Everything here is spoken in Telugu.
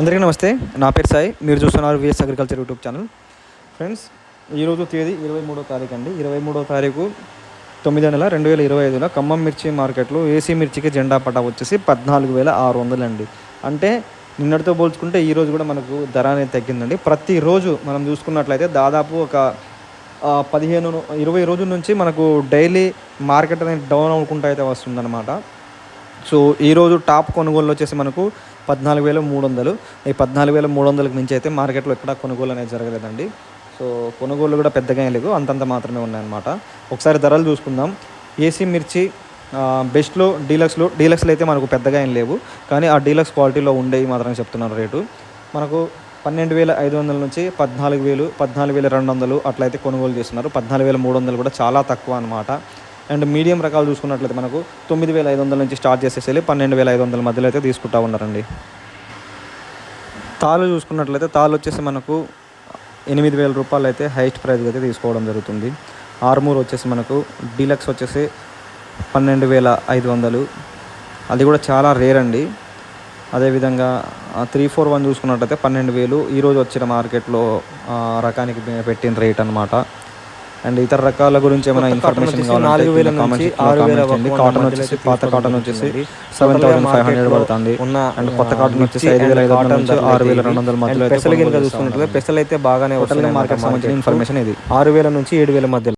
అందరికీ నమస్తే. నా పేరు సాయి. మీరు చూస్తున్నారు VS agriculture YouTube channel friends ఈరోజు తేదీ ఇరవై మూడో తారీఖు అండి. ఇరవై మూడో తారీఖు తొమ్మిదో నెల రెండు వేల ఇరవై ఐదులో ఖమ్మం మిర్చి మార్కెట్లో ఏసీ మిర్చికి జెండా పటా వచ్చేసి పద్నాలుగు వేల ఆరు వందలు అండి అంటే నిన్నటితో పోల్చుకుంటే ఈరోజు కూడా మనకు ధర అనేది తగ్గిందండి. ప్రతిరోజు మనం చూసుకున్నట్లయితే దాదాపు ఒక పదిహేను ఇరవై రోజుల నుంచి మనకు డైలీ మార్కెట్ అనేది డౌన్ అవ్వకుండా అయితే వస్తుందన్నమాట. సో ఈరోజు టాప్ కొనుగోలు వచ్చేసి మనకు పద్నాలుగు వేల మూడు వందలు. ఈ పద్నాలుగు వేల మూడు వందలకు మించి అయితే మార్కెట్లో ఎక్కడ కొనుగోలు అనేది జరగలేదండి. సో కొనుగోలు కూడా పెద్దగా ఏం లేవు అంతంత మాత్రమే ఉన్నాయన్నమాట. ఒకసారి ధరలు చూసుకుందాం. ఏసీ మిర్చి బెస్ట్లో డీలక్స్లో డీలక్స్లో అయితే మనకు పెద్దగా ఏం లేవు. కానీ ఆ డీలక్స్ క్వాలిటీలో ఉండేవి మాత్రమే చెప్తున్నారు రేటు. మనకు పన్నెండు వేల ఐదు వందల నుంచి పద్నాలుగు వేలు పద్నాలుగు వేల రెండు వందలు అట్లయితే కొనుగోలు చేస్తున్నారు. పద్నాలుగు వేల మూడు వందలు కూడా చాలా తక్కువ అనమాట అండ్ మీడియం రకాలు చూసుకున్నట్లయితే మనకు తొమ్మిది వేల ఐదు వందల నుంచి స్టార్ట్ చేసేసి పన్నెండు వేల ఐదు వందల మధ్యలో అయితే తీసుకుంటా ఉన్నారండి తాళ్ళు చూసుకున్నట్లయితే తాళ్ళు వచ్చేసి మనకు ఎనిమిది వేల రూపాయలు అయితే హైయెస్ట్ ప్రైస్ అయితే తీసుకోవడం జరుగుతుంది. ఆర్మూర్ వచ్చేసి మనకు డీలక్స్ వచ్చేసి పన్నెండు వేల ఐదు వందలు. అది కూడా చాలా రేర్ అండి. అదేవిధంగా త్రీ ఫోర్ వన్ చూసుకున్నట్లయితే పన్నెండు వేలు. ఈరోజు వచ్చిన మార్కెట్లో రకానికి పెట్టిన రేట్ అనమాట అండ్ ఇతర రకాల గురించి ఏమైనా ఇన్ఫర్మేషన్ కావాలంటే. కాటన్ వచ్చేసి పాత కాటన్ వచ్చేసి సెవెన్ థౌసండ్ ఫైవ్ హండ్రెడ్ పడుతుంది. అండ్ కొత్త కాటన్ వచ్చేసి ఐదు వేల ఐదు వందల నుంచి ఆరు వేల రెండు వందల మధ్యలో పెసలు పెసలు అయితే బాగానే వస్తున్నాయి మార్కెట్ సంబంధించిన ఇన్ఫర్మేషన్ ఇది. ఆరు వేల నుంచి ఏడు వేల మధ్యలో.